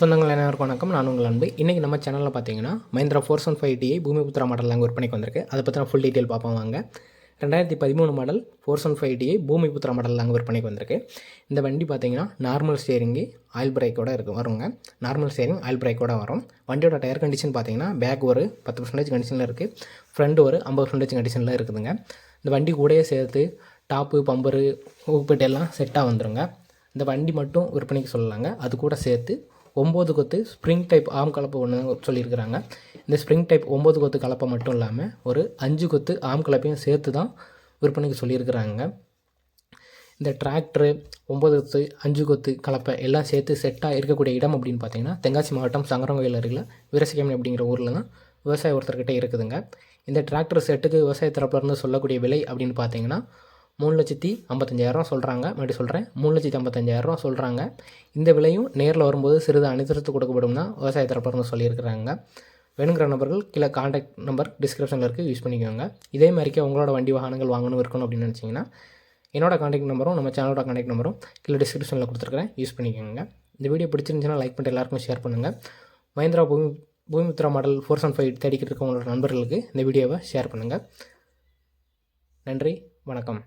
சொந்தங்கள் எல்லாருக்கும் வணக்கம். நான் உங்கள் அன்பு. இன்றைக்கி நம்ம சேனலில் பார்த்தீங்கன்னா Mahindra four seven five DI Bhoomiputra model அங்கே விற்பனைக்கு வந்திருக்கு. அதை பற்றி ஃபுல் டீட்டெயில் பார்ப்போம் வாங்க. ரெண்டாயிரத்தி பதிமூணு model four seven five DI Bhoomiputra model அங்கே விற்பனைக்கு வந்திருக்கு. இந்த வண்டி பார்த்தீங்கன்னா நார்மல் ஸ்டேரிங்கு ஆயில் பிரேக்கோட இருக்கும் வருங்க. நார்மல் ஸ்டேரிங் ஆயில் பிரேக்கோட வரும். வண்டியோட டயர் கண்டிஷன் பார்த்தீங்கன்னா பேக் ஒரு பத்து பர்சன்டேஜ் கண்டிஷனில் இருக்குது ஃப்ரண்ட் ஒரு ஐம்பது பர்சன்டேஜ் கண்டிஷனில் இருக்குதுங்க. இந்த வண்டி கூடயே சேர்த்து டாப்பு பம்பரு ஊப்பேட்டு எல்லாம் செட்டாக வந்துடுங்க இந்த வண்டி மட்டும் விற்பனைக்கு சொல்லலாங்க. அது கூட சேர்த்து ஒம்பது கொத்து ஸ்ப்ரிங் டைப் ஆம் கலப்பு ஒன்று சொல்லியிருக்கிறாங்க. இந்த ஸ்ப்ரிங் டைப் ஒம்பது கொத்து கலப்பை மட்டும் இல்லாமல் ஒரு அஞ்சு கொத்து ஆம் கலப்பையும் சேர்த்து தான் விற்பனைக்கு சொல்லியிருக்கிறாங்க. இந்த டிராக்டரு ஒம்பது கொத்து அஞ்சு கொத்து கலப்பை எல்லாம் சேர்த்து செட்டாக இருக்கக்கூடிய இடம் அப்படின்னு பார்த்தீங்கன்னா தென்காசி மாவட்டம் சங்கரங்கோயில் அருகில் வீரசிகமணி அப்படிங்கிற ஊரில் தான் விவசாய ஒருத்தர்கிட்ட இருக்குதுங்க. இந்த டிராக்டர் செட்டுக்கு விவசாய தரப்புலேருந்து சொல்லக்கூடிய விலை அப்படின்னு பார்த்தீங்கன்னா மூணு லட்சத்தி ஐம்பத்தஞ்சாயிரம் சொல்கிறாங்க மறுபடியும் சொல்கிறேன் மூணு லட்சத்தி ஐம்பத்தஞ்சாயிரரூவா சொல்கிறாங்க இந்த விலையும் நேரில் வரும்போது சிறிது அனுசரித்து கொடுக்கப்படும் தான் விவசாய தரப்புலேருந்து சொல்லியிருக்கிறாங்க. வேணுங்கிற நபர்கள் கீழே காண்டாக்ட் நம்பர் டிஸ்கிரிப்ஷனில் இருக்குது யூஸ் பண்ணிக்கோங்க. இதே மாதிரிக்கே உங்களோட வண்டி வாகனங்கள் வாங்கணும் இருக்கணும் அப்படின்னு நினச்சிங்கன்னா என்னோட காண்டாக்ட் நம்பரும் நம்ம சேனலோட காண்டாக்ட் நம்பரும் கீழே டிஸ்கிரிப்ஷனில் கொடுத்துருக்குறேன். யூஸ் பண்ணிக்கோங்க. இந்த வீடியோ பிடிச்சிருந்துச்சுன்னா லைக் பண்ணிட்டு எல்லாருக்கும் ஷேர் பண்ணுங்கள் Mahindra Bhoomi Bhoomitra model four seven five தேடிக்கிட்டு இருக்க உங்களோட நண்பர்களுக்கு இந்த வீடியோவை ஷேர் பண்ணுங்கள் நன்றி வணக்கம்.